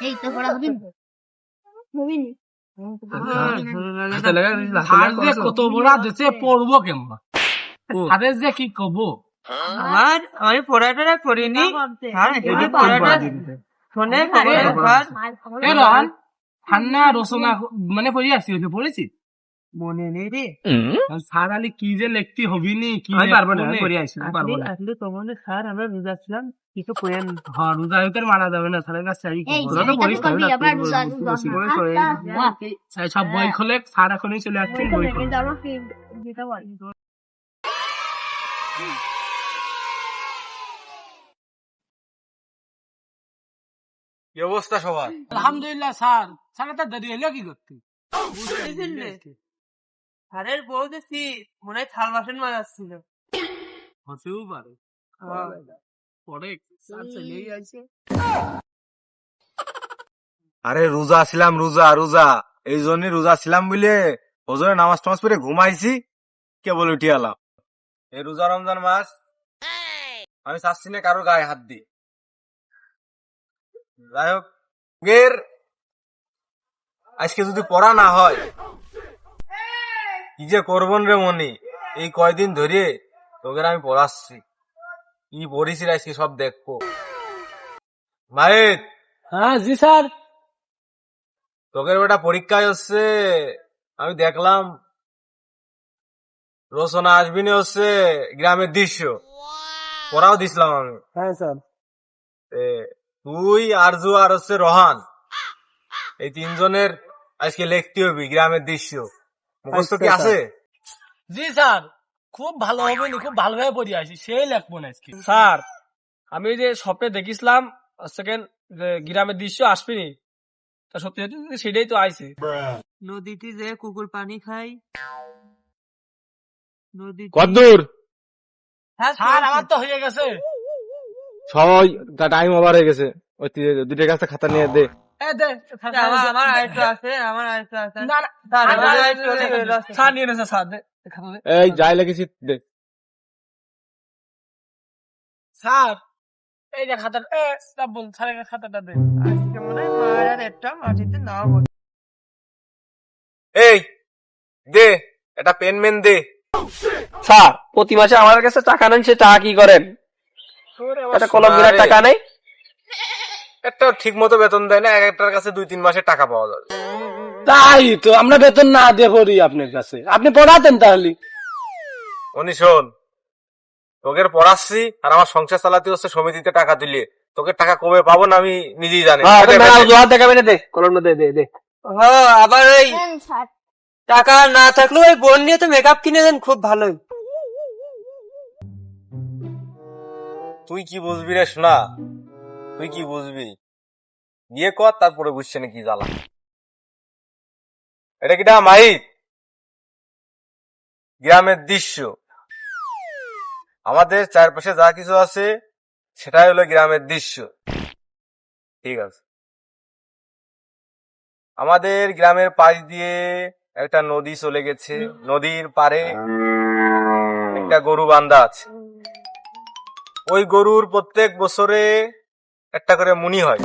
এই তো পড়া হবিন। হবিন। যে কত বড় দেশে পড়ব কেমন? আরে যে কি কব? আমার আমি পড়াটা করিনি। পড়াটা রচনা মানে পড়ি আসছি পড়েছি? মনে নেই রে। স্যার আলি কি যে লিখতে হবি নি কি আমি পারব না, আমি আসি, আমি পারব না। আসলে তোমাদের স্যার আমরা বুঝাচ্ছিলাম কিছু করেন হ্যাঁ রোজা হইতে মারা যাবে না স্যারের কাছে এই করব। এই কাজ করবি আবার রোজা রোজা সব বই খোলে স্যার এখনই চলে আসছেন বই খোলে যেটা বল অবস্থা সবার? আলহামদুলিল্লাহ স্যার। স্যার তো দেরি হলো কি করতে? স্যারের বউ দেখছি মনে হয় থাল বাসন মাজাচ্ছিল। হতেও পারে। পরে চলেই আইছে আরে রোজা ছিলাম রোজা রোজা। এই জন্যই রোজা ছিলাম বলে ওজনে নামাজ টামাজ পড়ে ঘুমাইছি। কেবল উঠে এলাম এই রোজা রমজান মাস আমি চাচ্ছি না কারও গায়ে হাত দিই যাই হোক আজকে যদি পড়া না হয় কি যে করবন রে মনি? এই কয়দিন ধরে তোকে আমি পড়াচ্ছি। কি পড়িস আজকে সব দেখব। মায়ের হ্যাঁ জি স্যার। তোকের বেটা পরীক্ষায় হচ্ছে আমি দেখলাম রচনা আসবিনি হচ্ছে গ্রামের দৃশ্য। পড়াও দিছিলাম আমি। হ্যাঁ স্যার। এ, তুই আরজু আর হচ্ছে রহান এই তিনজনের আজকে লিখতে হবি গ্রামের দৃশ্য। আচ্ছা, আছে? জি স্যার। খুব ভালো হবে নি খুব ভালোভাবে পড়ি আসি সেই লেখবো না আজকে। স্যার আমি যে স্বপ্নে দেখিছিলাম সেকেন্ড গ্রামের দৃশ্য আসবেনি। তা সত্যি সত্যি সেটাই তো আইছে। নদীটি যে কুকুর পানি খায় নদীতে কদ্দূর! হ্যাঁ স্যার আমার তো হয়ে গেছে। সবাই টাইম ওভার হয়ে গেছে। ওই দুটো কাছে খাতা নিয়ে দে। এই যাই লেগেছি দে। স্যার এই যে খাতা বল স্যারের খাতাটা দে। আজকে মনে হয় একটা মাটিতে নাও এই দে এটা পেন মেন দে। স্যার প্রতি মাসে আমার কাছে টাকা নেন সে টাকা কি করেন? কলম। টাকা নেই? একটা ঠিক মতো বেতন দেয় না এক একটার কাছে দুই তিন মাসের টাকা পাওয়া যাবে। তাই তো আমরা বেতন না দিয়ে পড়ি আপনার কাছে। আপনি পড়াতেন তাহলে। উনি শোন তোকে পড়াচ্ছি আর আমার সংসার চালাতে হচ্ছে সমিতিতে টাকা দিলে তোকে টাকা কবে পাবো না আমি নিজেই জানি। হ্যাঁ দেখাবে না দে কলমটা দে দে দে। হ্যাঁ আবার ওই টাকা না থাকলেও ওই বোন নিয়ে তো মেকআপ কিনে দেন খুব ভালোই তুই কি বুঝবি রে শোনা তুই কি বুঝবি? বিয়ে কর, তারপরে বুঝছে না কি জ্বালা। এটা কিটা মাইক গ্রামের দৃশ্য। আমাদের চারপাশে যা কিছু আছে, সেটাই হলো গ্রামের দৃশ্য। ঠিক আছে। আমাদের গ্রামের পাশ দিয়ে একটা নদী চলে গেছে। নদীর পারে একটা গরু বান্ধা আছে। ওই গরুর প্রত্যেক বছরে একটা করে মুনি হয়।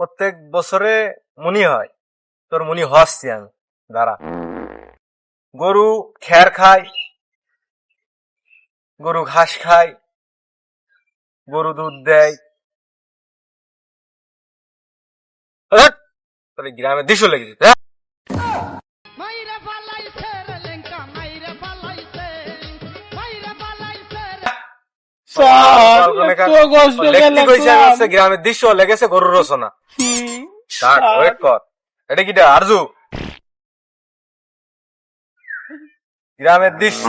প্রত্যেক বছরে মুনি হয়। তোর মুনি হসছি আমি। দাঁড়া। গরু খ্যার খায়। গরু ঘাস খায়। গরু দুধ দেয়! তোর এই গ্রামে দৃশ্য লেগেছে। গ্রামের দৃশ্য লেগেছে গরুর রচনা। এটা কিটা? আরজু। গ্রামের দৃশ্য।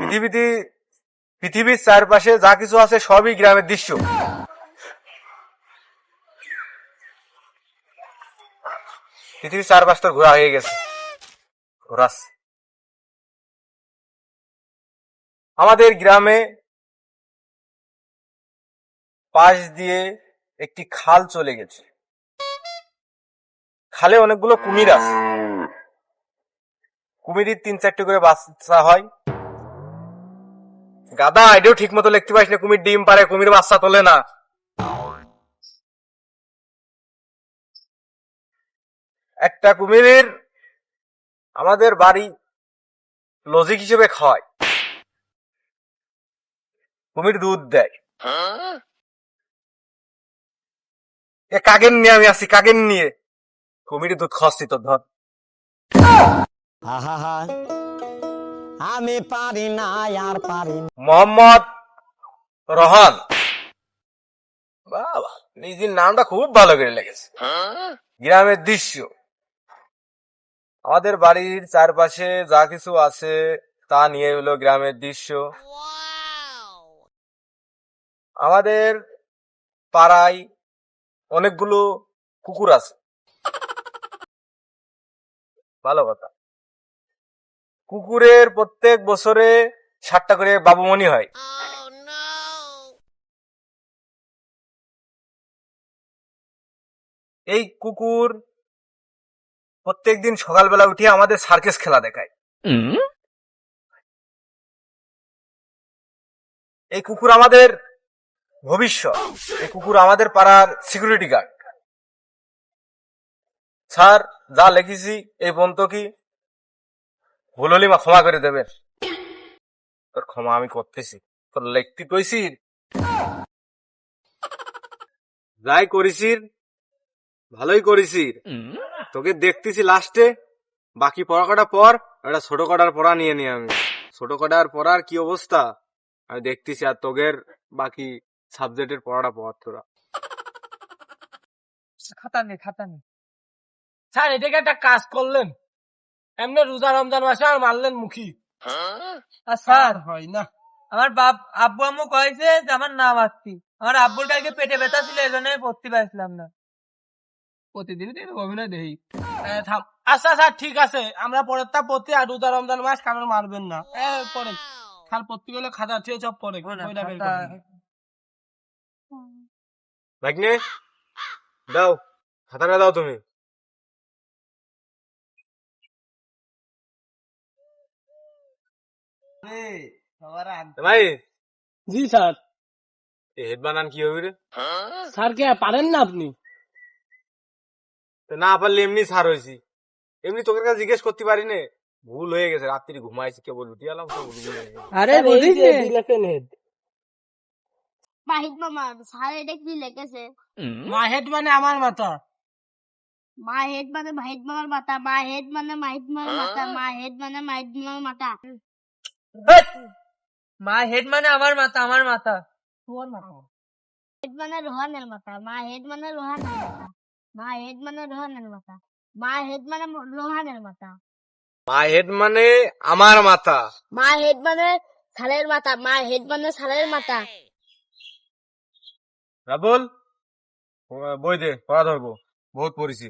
পৃথিবীতে পৃথিবীর চারপাশে যা কিছু আছে সবই গ্রামের দৃশ্য। পৃথিবীর চারপাশ চারপাশটা ঘোরা হয়ে গেছে। আমাদের গ্রামে পাশ দিয়ে একটি খাল চলে গেছে। খালে অনেকগুলো কুমির আছে। কুমিরের তিন চারটে করে বাচ্চা হয়। গাদা এটাও ঠিক মতো লিখতে পারিস না, কুমির ডিম পারে কুমির বাচ্চা তোলে না। একটা কুমিরের আমাদের বাড়ি লজিক হিসেবে খায় কুমির দুধ দেয়। এ কাগেন নিয়ে আমি আসি কাগেন নিয়ে। কুমির দুধ খাচ্ছি তোর ধর। আমি পারি না আর পারি মোহাম্মদ রহান। বাবা নিজের নামটা খুব ভালো করে লেগেছে। গ্রামের দৃশ্য। আমাদের বাড়ির চারপাশে যা কিছু আছে তা নিয়ে হলো গ্রামের দৃশ্য। আমাদের পাড়ায় অনেকগুলো কুকুর আছে। ভালো কথা। কুকুরের প্রত্যেক বছরে ষাটটা করে বাবুমণি হয়। এই কুকুর প্রত্যেকদিন সকালবেলা উঠে আমাদের সার্কেস খেলা দেখায়। এই কুকুর আমাদের ভবিষ্যৎ। এই কুকুর আমাদের পাড়ার সিকিউরিটি গার্ড স্যার, যা লিখেছি, এই পর্যন্ত কি? ভুল হলে মা ক্ষমা করে দেবেন। তোর ক্ষমা আমি করতেছি। তোর লেখতে কইছি? যাই করিসির, ভালোই করিসির। তোকে দেখতেছি লাস্টে। বাকি পড়া কটা পর, একটা ছোট কটার পড়া নিয়ে নি আমি। ছোট কটার পড়ার কি অবস্থা? আমি দেখতেছি আর তোগের বাকি সাবজেক্টের পড়াটা পড় তোরা খাতা নেই খাতা নেই স্যার এটাকে একটা কাজ করলেন। এমনি রোজা রমজান মাসে আর মারলেন মুখী। আর স্যার হয় না আমার বাপ আব্বু আম্মু কয়েছে যে আমার নাম আসছি আমার আব্বুর কালকে পেটে ব্যথা ছিল এই জন্য আমি পড়তে পারছিলাম না। প্রতিদিনই তো অভিনয় দেখি। আচ্ছা স্যার ঠিক আছে। আমরা পরের তা পড়তে আর রোজা রমজান মাস কারণ মারবেন না? পরে খাল পড়তে গেলে খাতা ঠিক সব পরে বইটা বের করে দিন। ভাগ্নে দাও খাতাটা দাও তুমি। ভাই। জি স্যার। হেড বানান কি হবে রে? স্যার কে পারেন না আপনি? তো না পারলে এমনি সার হয়েছি। এমনি তোকে কাছে জিজ্ঞেস করতে পারি নে। ভুল হয়ে গেছে রাত্রি ঘুমাইছি কেবল উঠি আলাম তো ভুল গেছে। আরে এই বলিস যে দিলেন হেড মাহিদ মামা স্যার এটা কি লিখেছে মা মানে আমার মাথা মা হেড মানে মাহিদ মামার মাথা মা হেড মানে মাহিদ মামার মাথা মা হেড মানে মাহিদ মামার মাথা মা হেড মানে আমার মাথা আমার মাথা হেড মানে রোহানের মাথা মা হেড মানে রোহানের মাথা মা হেড মানে রোহানের মাথা মা হেড মানে রোহানের মাথা মা হেড মানে আমার মাথা মা হেড মানে সালের মাথা মা হেড মানে সালের মাথা রাবল বই দে পড়া ধরবো। বহুত পড়েছি।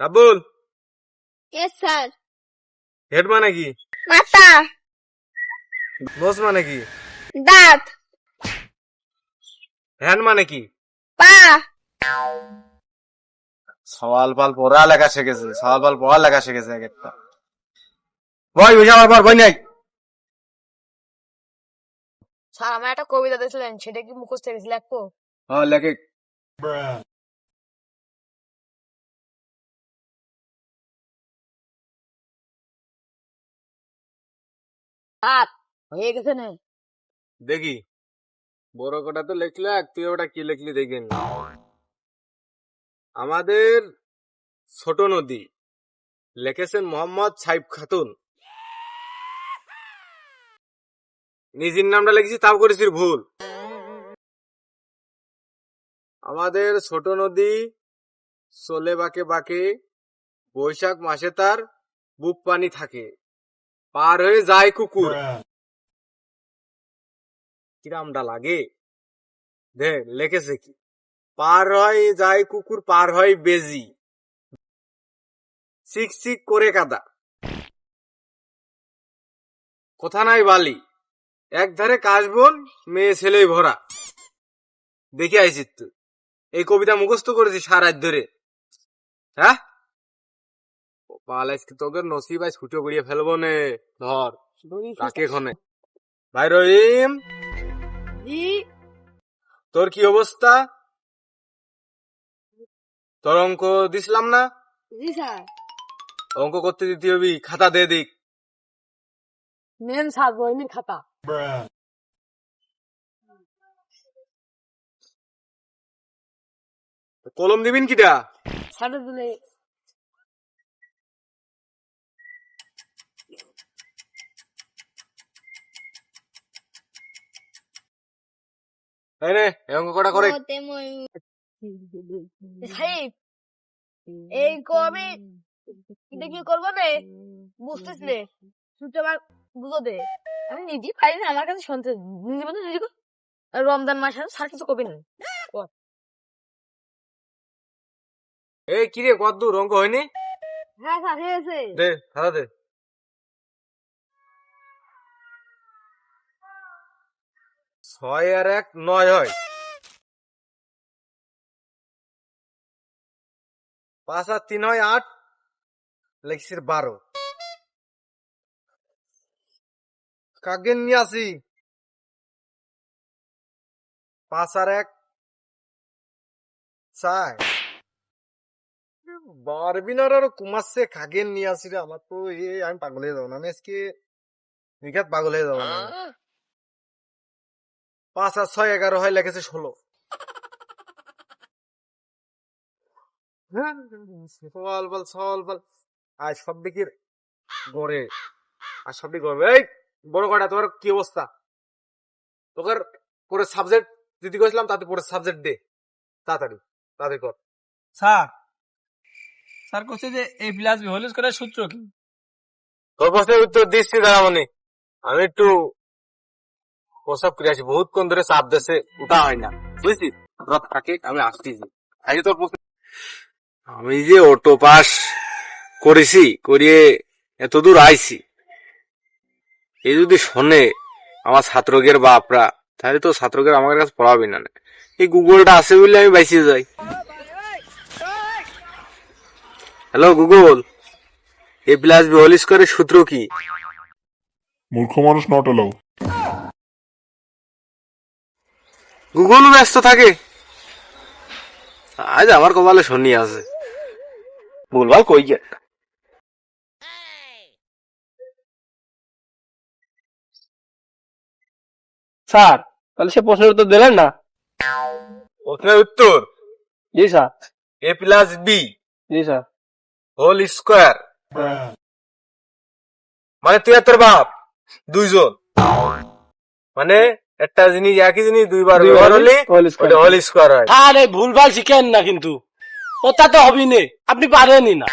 রাবুল! স্যার হেড মানে কি? মাথা। নোস মানে কি? দাঁত। হ্যান্ড মানে কি? পা। সওয়াল পাল পড়া লেখা শিখেছে সওয়াল পাল পড়া লেখা শিখেছে এক একটা। বই বুঝা আমার পর বই নাই? স্যার আমার একটা কবিতা দিয়েছিলেন সেটা কি মুখস্থ লিখব? হ্যাঁ লেখে। হয়ে গেছে না? দেখি। বড় কটা তো লিখলে তুই ওটা কি লিখলি দেখেন আমাদের ছোট নদী। লিখেছেন মোহাম্মদ সাইব খাতুন। নিজের নামটা লিখেছি, তাও করেছি ভুল। আমাদের ছোট নদী চলে বাকে বাকে বৈশাখ মাসে তার বুক পানি থাকে। পার হয়ে যায় কুকুর। কিরামটা লাগে? দে, লেখেছে কি? পার হয় যায় কুকুর পার হয় বেজি। চিক চিক করে কাদা। কথা নাই বালি। এক ধারে কাশবন মেয়ে ছেলেই ভরা। দেখে আইছিস তুই এই কবিতা মুখস্থ করেছি সারা ধরে। হ্যাঁ? আজকে তোকে নসিব আজ ছুটো করিয়ে ফেলব নে। ধর কাকে এখানে। ভাই রহিম। তোর কি অবস্থা? তোর অঙ্ক দিছিলাম না? জি স্যার। অঙ্ক করতে দিতে হবি খাতা দে দিক। নেন স্যার বইনের খাতা। কলম দিবিন কিটা স্যার দিলে এই নে এই অঙ্ক কটা করে? সাহেব এই কবে এটা কি করব রে বুঝতেছ রে বুঝো দে। আমি পারি না আমার কাছে শুনতে নিজে বলতে নিজে রমজান মাস আছে স্যার কিছু কবি না। এই কিরে কত দূর অঙ্ক হয়নি? হ্যাঁ স্যার হয়েছে দে খাতা দে। ছয় আর এক নয় হয়। পাঁচ আর তিন হয় আট লেখিসের বারো। কাকে নিয়ে আসি? পাঁচ আর এক। চার বারবিনার আর কুমারছে কাকে নিয়ে আসি রে? আমার তো এ আমি পাগল হয়ে যাব না আমি আজকে। নিঘাত পাগল হয়ে যাব না। পাঁচ আর ছয় এগারো হয় লেগেছে ষোলো। সল বল সল বল। আজ সব দিকে গড়ে আর সব দিকে এই বড় কটা তোমার কি অবস্থা? তোকে পরে সাবজেক্ট তাতে পরে সাবজেক্ট দে। তাড়াতাড়ি তাড়াতাড়ি কর। স্যার স্যার করছে যে এই প্লাস বি হোল স্কোয়ারের সূত্র কি? তোর প্রশ্নের উত্তর দিচ্ছি দাঁড়ামনি আমি একটু প্রসাব করে আছি বহুত কোন ধরে চাপ দেশে উঠা হয় না। বুঝছিস? রথ থাকে আমি আসতেছি। আজকে তোর প্রশ্ন আমি যে অটো পাস করেছি করিয়ে এত দূর আইছি এই যদি শোনে আমার ছাত্রকের বাপরা তাহলে তো ছাত্রকের আমার কাছে পড়াবি না। এই গুগলটা আছে বলে আমি বাইসে যাই। Hello Google A plus B whole স্কোয়ারের সূত্র কি? মূর্খ মানুষ নট এলাও গুগল ব্যস্ত থাকে। আজ আমার কপালে শনি আছে। ভুলভাল কই গে স্যার তাহলে সে প্রশ্নের উত্তর দিলেন না? প্রশ্নের উত্তর? জি স্যার। এ প্লাস বি জি স্যার। হোল স্কোয়ার মানে তুই আর তোর বাপ? দুইজন। মানে একটা জিনিস একই জিনিস দুইবার হলে হোল স্কোয়ার হয়। আরে ভুলভাল শিখেন না কিন্তু। ওটা তো হবি নে। আপনি পারেনি না।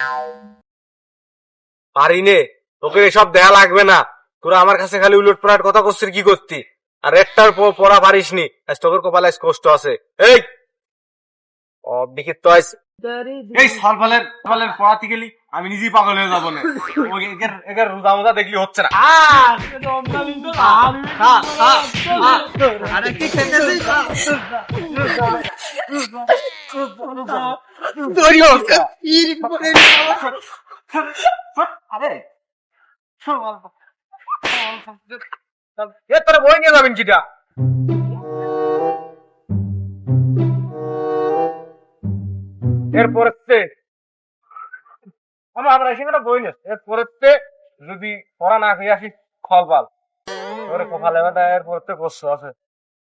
পারি নে। তোকে এসব দেয়া লাগবে না। তোরা আমার কাছে খালি উলট পালট কথা করছিস কি করতি? আর একটার পর পড়া পারিস নি আজ তোর কপালে কষ্ট আছে। এই! অবিকে তো আজ এই সলফালের সলফালের পড়াতে গেলি? আমি নিজেই পাগল হয়ে যাব না। রোজা মোজা দেখলি হচ্ছে না। আরে তোরা বই নিয়ে যাবেন কিটা এরপরে আমরা আমরা এসে বই নিস এরপরে যদি পড়া না খেয়ে আসি ফল পাল ওরে কপালে পরেতে কষ্ট আছে।